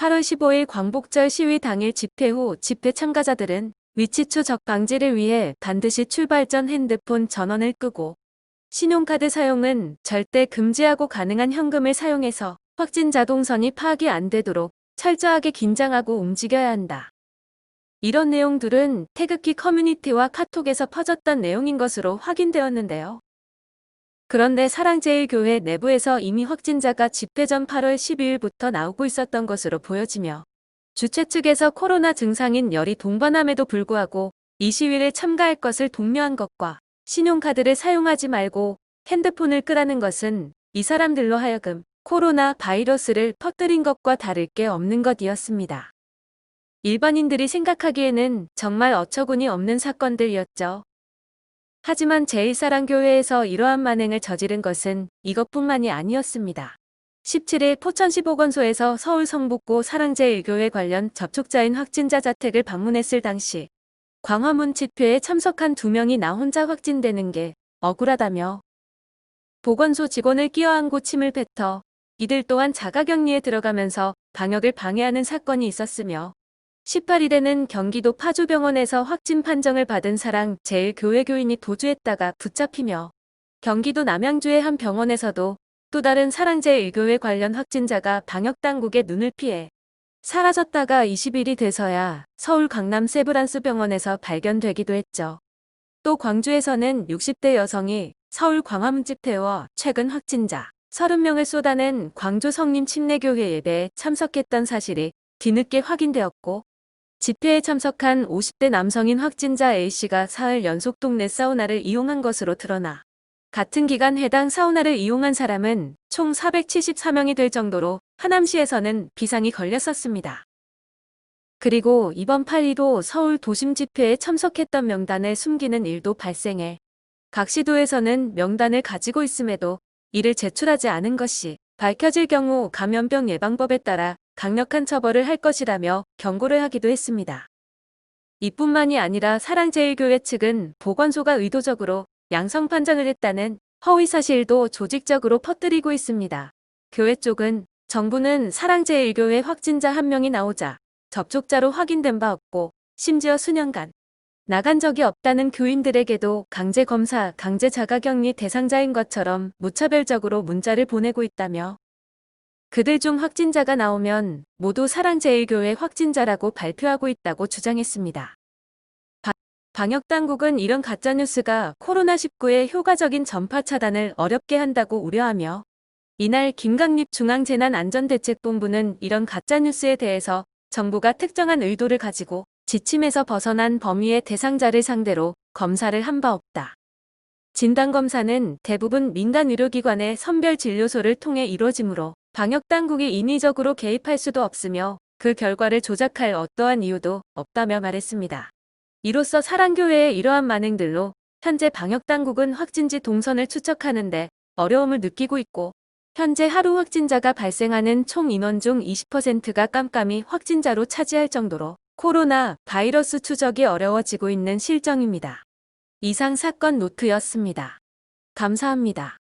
8월 15일 광복절 시위 당일 집회 후 집회 참가자들은 위치 추적 방지를 위해 반드시 출발 전 핸드폰 전원을 끄고 신용카드 사용은 절대 금지하고 가능한 현금을 사용해서 확진자 동선이 파악이 안 되도록 철저하게 긴장하고 움직여야 한다. 이런 내용들은 태극기 커뮤니티와 카톡에서 퍼졌던 내용인 것으로 확인되었는데요. 그런데 사랑제일교회 내부에서 이미 확진자가 집회 전 8월 12일부터 나오고 있었던 것으로 보여지며 주최 측에서 코로나 증상인 열이 동반함에도 불구하고 이 시위를 참가할 것을 독려한 것과 신용카드를 사용하지 말고 핸드폰을 끄라는 것은 이 사람들로 하여금 코로나 바이러스를 퍼뜨린 것과 다를 게 없는 것이었습니다. 일반인들이 생각하기에는 정말 어처구니 없는 사건들이었죠. 하지만 제1사랑교회에서 이러한 만행을 저지른 것은 이것뿐만이 아니었습니다. 17일 포천시보건소에서 서울 성북구 사랑제일교회 관련 접촉자인 확진자 자택을 방문했을 당시 광화문 집회에 참석한 두 명이 나 혼자 확진되는 게 억울하다며 보건소 직원을 끼어안고 침을 뱉어 이들 또한 자가격리에 들어가면서 방역을 방해하는 사건이 있었으며 18일에는 경기도 파주병원에서 확진 판정을 받은 사랑 제일 교회 교인이 도주했다가 붙잡히며 경기도 남양주의 한 병원에서도 또 다른 사랑제 일교회 관련 확진자가 방역당국의 눈을 피해 사라졌다가 20일이 돼서야 서울 강남 세브란스 병원에서 발견되기도 했죠. 또 광주에서는 60대 여성이 서울 광화문 집회와 최근 확진자 30명을 쏟아낸 광주 성림 침례교회 예배에 참석했던 사실이 뒤늦게 확인되었고 집회에 참석한 50대 남성인 확진자 A씨가 사흘 연속 동네 사우나를 이용한 것으로 드러나 같은 기간 해당 사우나를 이용한 사람은 총 474명이 될 정도로 하남시에서는 비상이 걸렸었습니다. 그리고 이번 8.15 서울 도심 집회에 참석했던 명단을 숨기는 일도 발생해 각 시도에서는 명단을 가지고 있음에도 이를 제출하지 않은 것이 밝혀질 경우 감염병 예방법에 따라 강력한 처벌을 할 것이라며 경고를 하기도 했습니다. 이뿐만이 아니라 사랑제일교회 측은 보건소가 의도적으로 양성 판정을 했다는 허위 사실도 조직적으로 퍼뜨리고 있습니다. 교회 쪽은 정부는 사랑제일교회 확진자 한 명이 나오자 접촉자로 확인된 바 없고 심지어 수년간 나간 적이 없다는 교인들에게도 강제 검사, 강제 자가격리 대상자인 것처럼 무차별적으로 문자를 보내고 있다며 그들 중 확진자가 나오면 모두 사랑제일교회 확진자라고 발표하고 있다고 주장했습니다. 바, 방역당국은 이런 가짜뉴스가 코로나19의 효과적인 전파 차단을 어렵게 한다고 우려하며 이날 김강립 중앙재난안전대책본부는 이런 가짜뉴스에 대해서 정부가 특정한 의도를 가지고 지침에서 벗어난 범위의 대상자를 상대로 검사를 한 바 없다. 진단검사는 대부분 민간 의료기관의 선별진료소를 통해 이루어지므로 방역당국이 인위적으로 개입할 수도 없으며 그 결과를 조작할 어떠한 이유도 없다며 말했습니다. 이로써 사랑교회의 이러한 만행들로 현재 방역당국은 확진지 동선을 추적하는데 어려움을 느끼고 있고 현재 하루 확진자가 발생하는 총 인원 중 20%가 깜깜이 확진자로 차지할 정도로 코로나 바이러스 추적이 어려워지고 있는 실정입니다. 이상 사건 노트였습니다. 감사합니다.